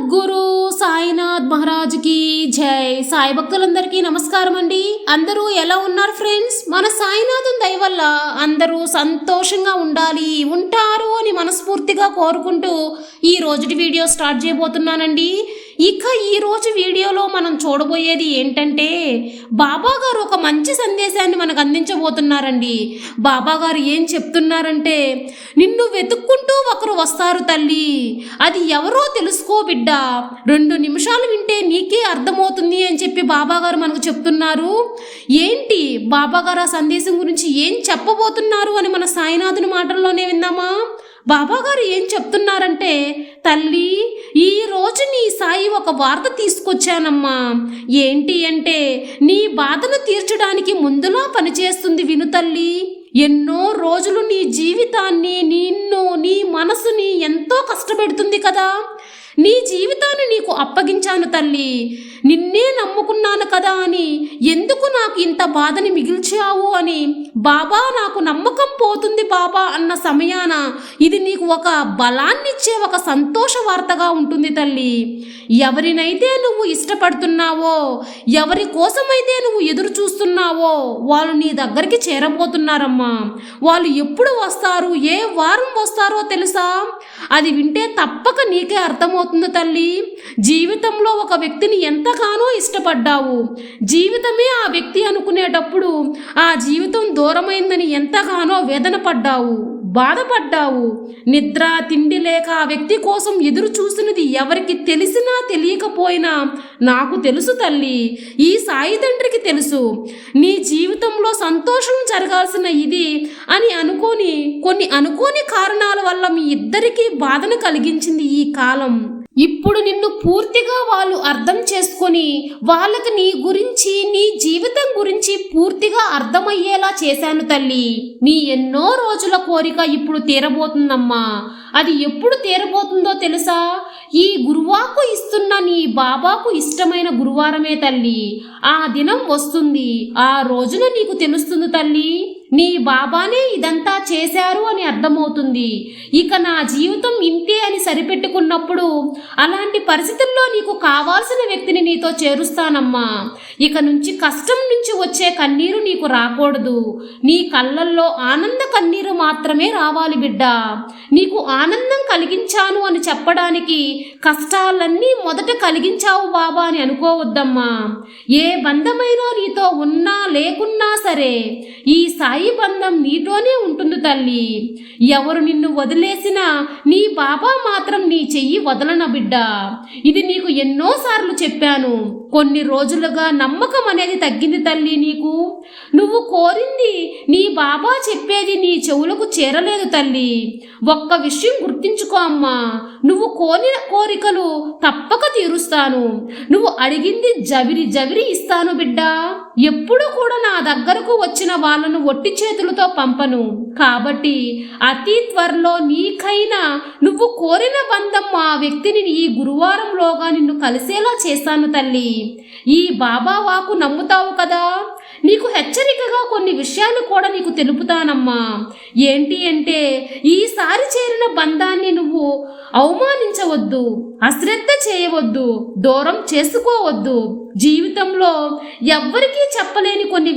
సద్గురు సాయినాథ్ మహారాజ్కి జై. సాయి భక్తులందరికీ నమస్కారం అండి. అందరూ ఎలా ఉన్నారు ఫ్రెండ్స్? మన సాయినాథం దయ వల్ల అందరూ సంతోషంగా ఉండాలి ఉంటారు అని మనస్ఫూర్తిగా కోరుకుంటూ ఈ రోజుటి వీడియో స్టార్ట్ చేయబోతున్నానండి. ఇక ఈరోజు వీడియోలో మనం చూడబోయేది ఏంటంటే బాబా గారు ఒక మంచి సందేశాన్ని మనకు అందించబోతున్నారండి. బాబా గారు ఏం చెప్తున్నారంటే నిన్ను వెతుక్కుంటూ ఒకరు వస్తారు తల్లి. అది ఎవరో తెలుసుకో బిడ్డ. రెండు నిమిషాలు వింటే నీకే అర్థమవుతుంది అని చెప్పి బాబా గారు మనకు చెప్తున్నారు. ఏంటి? బాబా గారు ఆ సందేశం గురించి ఏం చెప్పబోతున్నారు అని మన సాయినాథుని మాటల్లోనే విందామా? బాబాగారు ఏం చెప్తున్నారంటే తల్లి ఈ రోజు నీ సాయి ఒక వార్త తీసుకొచ్చానమ్మా. ఏంటి అంటే నీ బాధను తీర్చడానికి ముందులా పనిచేస్తుంది విను తల్లి. ఎన్నో రోజులు నీ జీవితాన్ని నిన్ను నీ మనసుని ఎంతో కష్టపెడుతుంది కదా. నీ జీవితాన్ని నీకు అప్పగించాను తల్లి. నిన్నే నమ్ముకున్నాను కదా అని ఎందుకు నాకు ఇంత బాధని మిగిల్చావు అని బాబా నాకు నమ్మకం పోతుంది బాబా అన్న సమయాన ఇది నీకు ఒక బలాన్నిచ్చే ఒక సంతోష వార్తగా ఉంటుంది తల్లి. ఎవరినైతే నువ్వు ఇష్టపడుతున్నావో ఎవరి కోసమైతే నువ్వు ఎదురు చూస్తున్నావో వాళ్ళు నీ దగ్గరికి చేరబోతున్నారమ్మా. వాళ్ళు ఎప్పుడు వస్తారు ఏ వారం వస్తారో తెలుసా? అది వింటే తప్పక నీకే అర్థమవుతుంది. తల్లి? జీవితంలో ఒక వ్యక్తిని ఎంతగానో ఇష్టపడ్డావు. జీవితమే ఆ వ్యక్తి అనుకునేటప్పుడు ఆ జీవితం దూరమైందని ఎంతగానో వేదన పడ్డావు బాధపడ్డావు. నిద్ర తిండి లేక ఆ వ్యక్తి కోసం ఎదురు చూసినది ఎవరికి తెలిసినా తెలియకపోయినా నాకు తెలుసు తల్లి. ఈ సాయి తండ్రికి తెలుసు. నీ జీవితంలో సంతోషం జరగాల్సిన ఇది అని అనుకోని కొన్ని అనుకోని కారణాల వల్ల మీ ఇద్దరికీ బాధను కలిగించింది ఈ కాలం. ఇప్పుడు నిన్ను పూర్తిగా వాళ్ళు అర్థం చేసుకొని వాళ్ళకి నీ గురించి నీ జీవితం గురించి పూర్తిగా అర్థమయ్యేలా చేశాను తల్లి. నీ ఎన్నో రోజుల కోరిక ఇప్పుడు తీరబోతుందమ్మా. అది ఎప్పుడు తీరబోతుందో తెలుసా? ఈ గురువాకు ఇస్తున్న నీ బాబాకు ఇష్టమైన గురువారమే తల్లి. ఆ దినం వస్తుంది. ఆ రోజున నీకు తెలుస్తుంది తల్లి నీ బాబానే ఇదంతా చేశారు అని అర్థమవుతుంది. ఇక నా జీవితం ఇంతే అని సరిపెట్టుకున్నప్పుడు అలాంటి పరిస్థితుల్లో నీకు కావాల్సిన వ్యక్తిని నీతో చేరుస్తానమ్మా. ఇక నుంచి కష్టం నుంచి వచ్చే కన్నీరు నీకు రాకూడదు. నీ కళ్ళల్లో ఆనంద కన్నీరు మాత్రమే రావాలి బిడ్డ. నీకు ఆనందం కలిగించాను అని చెప్పడానికి కష్టాలన్నీ మొదట కలిగించావు బాబా అని అనుకోవద్దమ్మా. ఏ బంధమైనా నీతో ఉన్నా లేకున్నా సరే ఈ సాయి బంధం నీతోనే ఉంటుంది తల్లి. ఎవరు నిన్ను వదిలేసినా నీ బాబా మాత్రం నీ చెయ్యి వదలన బిడ్డ. ఇది నీకు ఎన్నోసార్లు చెప్పాను. కొన్ని రోజులుగా నమ్మకం అనేది తగ్గింది తల్లి నీకు. నువ్వు కోరింది నీ బాబా చెప్పేది నీ చెవులకు చేరలేదు తల్లి. ఒక్క విషయం గుర్తించుకో అమ్మా. నువ్వు కోరిన కోరికలు తప్పక తీరుస్తాను. నువ్వు అడిగింది జవిరి జవిరి ఇస్తాను బిడ్డ. ఎప్పుడు కూడా నా దగ్గరకు వచ్చిన వాళ్ళను ఒట్టి చేతులతో పంపను. కాబట్టి అతి త్వరలో నీకైనా నువ్వు కోరిన బంధం ఆ వ్యక్తిని ఈ గురువారంలోగా నిన్ను కలిసేలా చేశాను తల్లి. ఈ బాబా వాకు నమ్ముతావు కదా? నీకు హెచ్చరికగా కొన్ని విషయాలు కూడా నీకు తెలుపుతానమ్మా. ఏంటి అంటే ఈసారి చేరిన బంధాన్ని నువ్వు అవమానించవద్దు అశ్రద్ధ చేయవద్దు దూరం చేసుకోవద్దు. జీవితంలో ఎవ్వరికీ చెప్పలేదు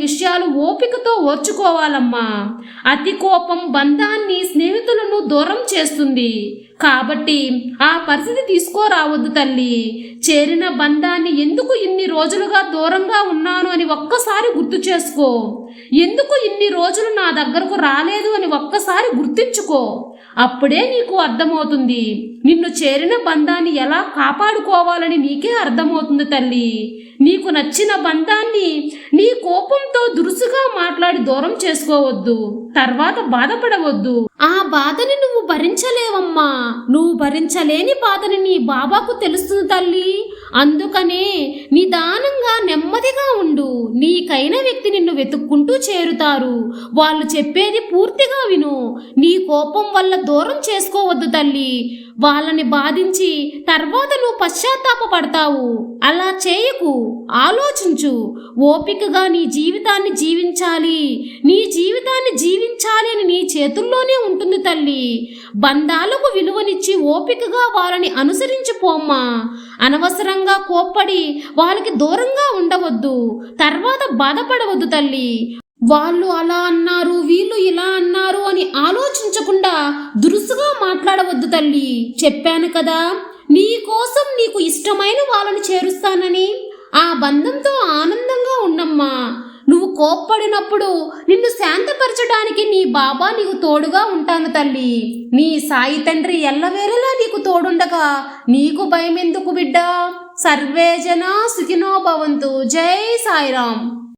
విషయాలు ఓపికతో ఓర్చుకోవాలమ్మా. అతి కోపం బంధాన్ని స్నేహితులను దూరం చేస్తుంది. కాబట్టి ఆ పరిస్థితి తీసుకోరావద్దు తల్లి. చేరిన బంధాన్ని ఎందుకు ఇన్ని రోజులుగా దూరంగా ఉన్నాను అని ఒక్కసారి గుర్తు చేసుకో. ఎందుకు ఇన్ని రోజులు నా దగ్గరకు రాలేదు అని ఒక్కసారి గుర్తించుకో. అప్పుడే నీకు అర్థమవుతుంది. నిన్ను చేరిన బంధాన్ని ఎలా కాపాడుకోవాలని నీకే అర్థమవుతుంది తల్లి. నీకు నచ్చిన బంధాన్ని నీ కోపంతో దురుసుగా మాట్లాడి దూరం చేసుకోవద్దు. తర్వాత బాధపడవద్దు. ఆ బాధని నువ్వు భరించలేవమ్మా. నువ్వు భరించలేని బాధని నీ బాబాకు తెలుస్తుంది తల్లి. అందుకనే నిదాన నీకైన వ్యక్తి నిన్ను వెతుక్కుంటూ చేరుతారు. వాళ్ళు చెప్పేది పూర్తిగా విను. నీ కోపం వల్ల దూరం చేసుకోవద్దు తల్లి. వాళ్ళని బాధించి తర్వాత నువ్వు పశ్చాత్తాపపడతావు. అలా చేయకు. ఆలోచించు. ఓపికగా నీ జీవితాన్ని జీవించాలి. నీ జీవితాన్ని జీవించాలి అని నీ చేతుల్లోనే ఉంటుంది తల్లి. బంధాలకు విలువనిచ్చి ఓపికగా వాళ్ళని అనుసరించి పోమ్మా. అనవసరంగా కోప్పడి వాళ్ళకి దూరంగా ఉండవద్దు. బాధపడవద్దు తల్లి. వాళ్ళు అలా అన్నారు వీళ్ళు ఇలా అన్నారు అని ఆలోచించకుండా దురుసుగా మాట్లాడవద్దు తల్లి. చెప్పాను కదా నీ కోసం నీకు ఇష్టమైన వాళ్ళని చేరుస్తానని. ఆ బంధంతో ఆనందంగా ఉన్నమ్మా. నువ్వు కోప్పడినప్పుడు నిన్ను శాంతపరచడానికి నీ బాబా నీకు తోడుగా ఉంటాను తల్లి. నీ సాయి తండ్రి ఎల్లవేళలా నీకు తోడుండగా నీకు భయం ఎందుకు బిడ్డ సర్వేజన సుఖినో భవంతు. జై సాయిరామ్.